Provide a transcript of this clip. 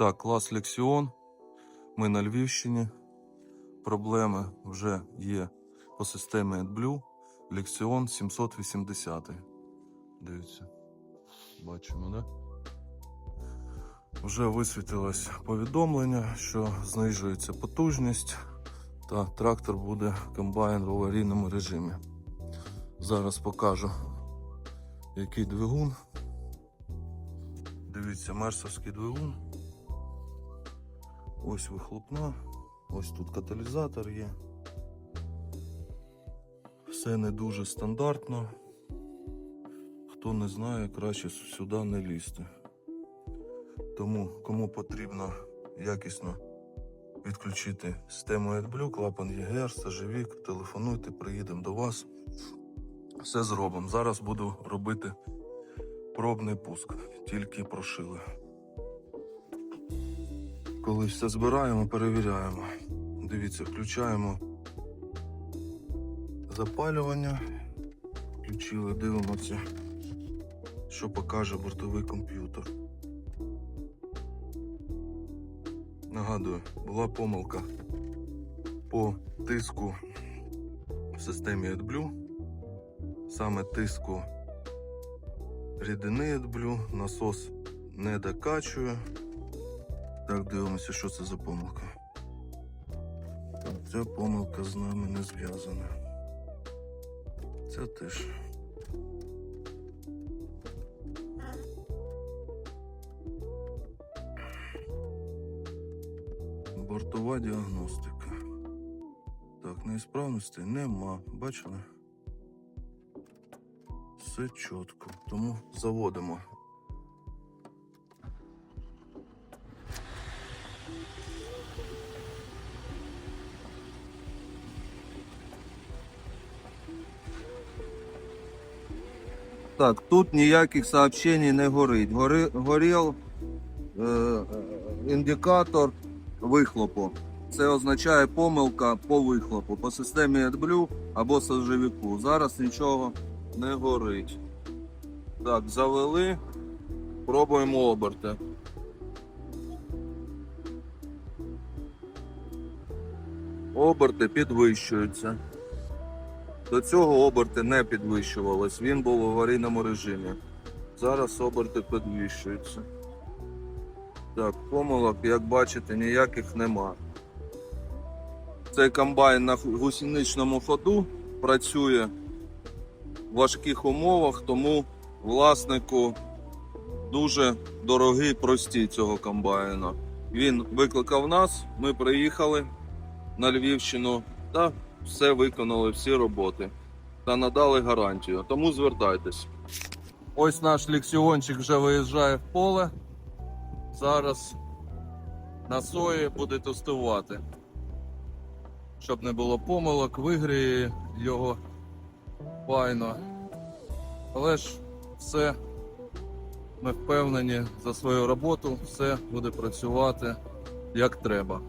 Так, клас Лексіон. Ми на Львівщині. Проблеми вже є по системі AdBlue. Лексіон 780. Дивіться. Бачимо, да? Вже висвітилось повідомлення, що знижується потужність та трактор буде комбайн в аварійному режимі. Зараз покажу, який двигун. Дивіться, мерсовський двигун. Ось вихлопна, ось тут каталізатор є. Все не дуже стандартно. Хто не знає, краще сюди не лізти. Тому кому потрібно якісно відключити систему AdBlue, клапан ЄГР, стажевік, телефонуйте, приїдемо до вас. Все зробимо. Зараз буду робити пробний пуск, тільки прошили. Коли все збираємо, перевіряємо. Дивіться, включаємо запалювання. Включили, дивимося, що покаже бортовий комп'ютер. Нагадую, була помилка по тиску в системі AdBlue. Саме тиску рідини AdBlue, насос не докачує. Так, дивимося, що це за помилка. Ця помилка з нами не зв'язана. Це теж. Бортова діагностика. Так, неісправностей нема. Бачили? Все чітко. Тому заводимо. Так, тут ніяких сообщень не горить. Гори, горів е, індикатор вихлопу. Це означає помилка по вихлопу по системі AdBlue або сажевіку. Зараз нічого не горить. Так, завели. Пробуємо оберти. Оберти підвищуються. До цього оберти не підвищувались, він був в аварійному режимі. Зараз оберти підвищуються. Так, помилок, як бачите, ніяких нема. Цей комбайн на гусеничному ходу працює в важких умовах, тому власнику дуже дорогий простій цього комбайна. Він викликав нас, ми приїхали на Львівщину та все виконали, всі роботи та надали гарантію. Тому звертайтесь. Ось наш лексіончик вже виїжджає в поле. Зараз на сої буде тестувати. Щоб не було помилок, вигріє його файно. Але ж все, ми впевнені за свою роботу, все буде працювати як треба.